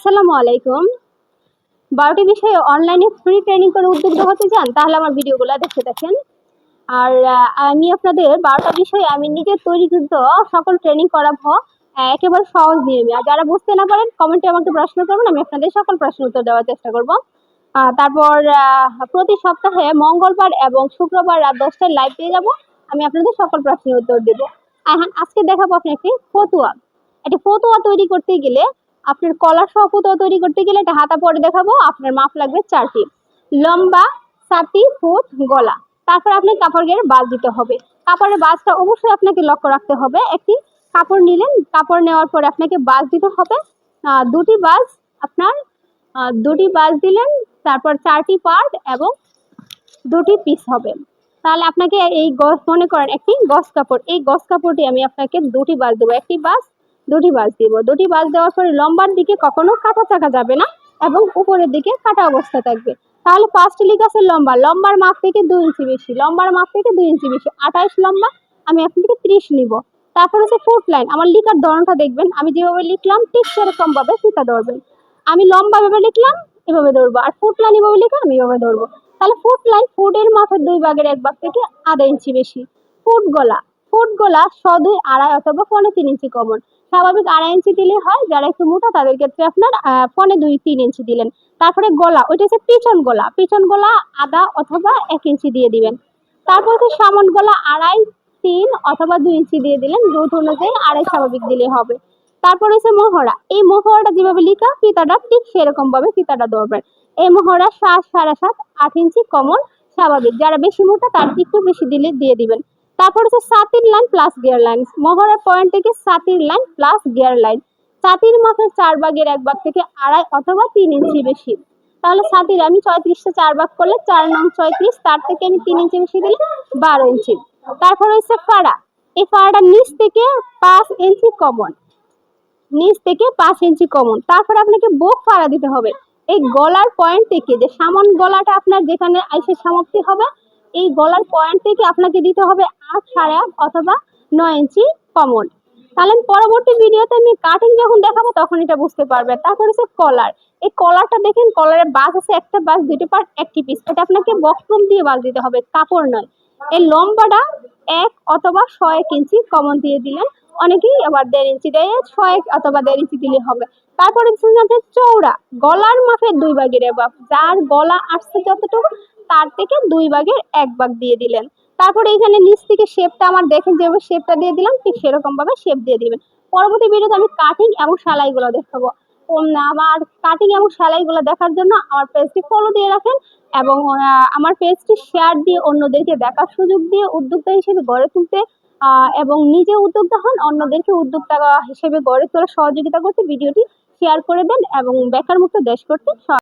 আসসালামু আলাইকুম। বারোটি বিষয়ে অনলাইনে ফ্রি ট্রেনিং করে উদ্যোক্তা হতে চান, তাহলে আমার ভিডিওগুলো দেখে দেখেন আর আমি আপনাদের বারোটা বিষয়ে আমি নিজে তৈরিকৃত সকল ট্রেনিং করাবো একেবারে সহজ নিয়মে। আর যারা বুঝতে না পারেন কমেন্টে আমাকে প্রশ্ন করবেন, আমি আপনাদের সকল প্রশ্ন উত্তর দেওয়ার চেষ্টা করব। তারপর প্রতি সপ্তাহে মঙ্গলবার এবং শুক্রবার রাত দশটায় লাইভ পেয়ে যাব, আমি আপনাদের সকল প্রশ্নের উত্তর দেবো। আজকে দেখাবো আপনি একটি ফতুয়া। একটি ফতুয়া তৈরি করতে গেলে আপনার কলার সহ ফতুয়া তৈরি করতে গেলে একটা হাতা পরে দেখাবো। আপনার মাপ লাগবে চারটি লম্বা সাতি ফুট গলা। তারপর আপনি কাপড় গেড়ে বাজ দিতে হবে। কাপড়ের বাজটা অবশ্যই আপনাকে লক্ষ্য রাখতে হবে। একটি কাপড় নিলেন, কাপড় নেওয়ার পরে আপনাকে বাজ দিতে হবে। দুটি বাজ আপনার দুটি বাজ দিলেন, তারপর চারটি পার্ট এবং দুটি পিস হবে। তাহলে আপনাকে এই গস মনে করেন একটি গস কাপড়। এই গস কাপড়টি আমি আপনাকে দুটি বাজ দেবো। একটি বাস দুটি বাজ দিব। দুটি বাজ দেওয়ার পরে লম্বার দিকে কখনো কাটা থাকা যাবে না এবং উপরের দিকে কাটা অবস্থা থাকবে। তাহলে পাঁচটি আছে লম্বা। লম্বার মাপ থেকে দুই ইঞ্চি বেশি। লম্বার মাপ থেকে দুই ইঞ্চি বেশি। আঠাইশ লম্বা, আমি আপনার থেকে ত্রিশ নিব। তারপর হচ্ছে ফুট লাইন আমার লিখার ধরনটা দেখবেন। আমি যেভাবে লিখলাম, ঠিক সেরকম ভাবে ফিতা ধরবেন। আমি লম্বা ভাবে লিখলাম, এভাবে ধরবো। আর ফুট লাইন এভাবে লিখলাম, আমি এভাবে ধরবো। তাহলে ফুট লাইন ফুটের মাপের দুই ভাগের এক ভাগ থেকে আধা ইঞ্চি বেশি। ফুট গলা। ফুট গলা সদুই আড়াই অথবা পনে তিন ইঞ্চি কমন স্বাভাবিক আড়াই ইঞ্চি দিলে হয়, যারা একটু মোটা তাদের ক্ষেত্রে আপনার পনে দুই তিন ইঞ্চি দিলেন। তারপরে গলা, ওইটা হচ্ছে পিছন গলা। পিছন গলা আধা অথবা এক ইঞ্চি দিয়ে দিবেন। তারপর হচ্ছে সামন গলা আড়াই, তিন অথবা দুই ইঞ্চি দিয়ে দিলেন। যৌথ অনুযায়ী আড়াই স্বাভাবিক দিলে হবে। তারপর হচ্ছে মহড়া। এই মহড়াটা যেভাবে লিখা, ফিতাটা ঠিক সেরকম ভাবে ফিতাটা ধরবেন। এই মহড়া সাত সাড়ে সাত আট ইঞ্চি কমন স্বাভাবিক। যারা বেশি মোটা, তার একটু বেশি দিলে দিয়ে দিবেন। তারপর হচ্ছে সাতির লাইন প্লাস গিয়ার লাইন মহড়ার পয়েন্ট থেকে সাতির লাইন প্লাস গিয়ার লাইন সাতির মাপের চার ভাগের এক ভাগ থেকে আড়াই অথবা তিন ইঞ্চি বেশি। তাহলে সাতির আমি ছয়ত্রিশটা চার ভাগ করলে চার নং ছয়ত্রিশ, তার থেকে আমি তিন ইঞ্চি বেশি দিলে বারো ইঞ্চি তারপর হচ্ছে ফাড়া। এই ফাড়াটা নিচ থেকে পাঁচ ইঞ্চি কমন নিচ থেকে পাঁচ ইঞ্চি কমন তারপর আপনাকে বুক ফাড়া দিতে হবে। এই গলার পয়েন্ট থেকে যে সামন গলাটা আপনার যেখানে আইসে সমাপ্তি হবে এই গলার পয়েন্ট থেকে আপনাকে দিতে হবে আট সাড়ে আট অথবা নয় ইঞ্চি কমন। তাহলে পরবর্তী ভিডিওতে আমি কাটিং যখন দেখাবো তখন এটা বুঝতে পারবে। তারপর হচ্ছে কলার এই কলারটা দেখেন কলারের বাস আছে, একটা বাস দুইটা পার্ট একটি পিস এটা আপনাকে বক্রম দিয়ে বাস দিতে হবে, কাপড় নয়। এই লম্বাটা এক অথবা ছয় ইঞ্চি কমন দিয়ে দিলেন অনেকেই আবার দেড় ইঞ্চি দেয়, ছয় অথবা দেড় ইঞ্চি দিলে হবে। তারপরে চৌড়া গলার মাপের দুই ভাগের এক ভাগ যার গলা আসছে যতটুকু তার থেকে দুই ভাগের এক ভাগ দিয়ে দিলেন। তারপরে এখানে নিচ থেকে শেপটা আমার দেখেন যে শেপটা দিয়ে দিলাম, ঠিক সেরকম ভাবে শেপ দিয়ে দিবেন। পরবর্তী ভিডিওতে আমি কাটিং এবং সেলাইগুলো দেখাবো। আমার কাটিং এবং সেলাইগুলো দেখার জন্য আমার পেজটি ফলো দিয়ে রাখেন এবং আমার পেজটি শেয়ার দিয়ে অন্যদেরকে দেখার সুযোগ দিয়ে উদ্যোক্তা হিসেবে গড়ে তুলতে এবং নিজে উদ্যোক্তা হন, অন্যদেরকে উদ্যোক্তা হিসেবে গড়ে তোলার সহযোগিতা করতে ভিডিওটি শেয়ার করে দেন এবং বেকার মুক্ত দেশ করতে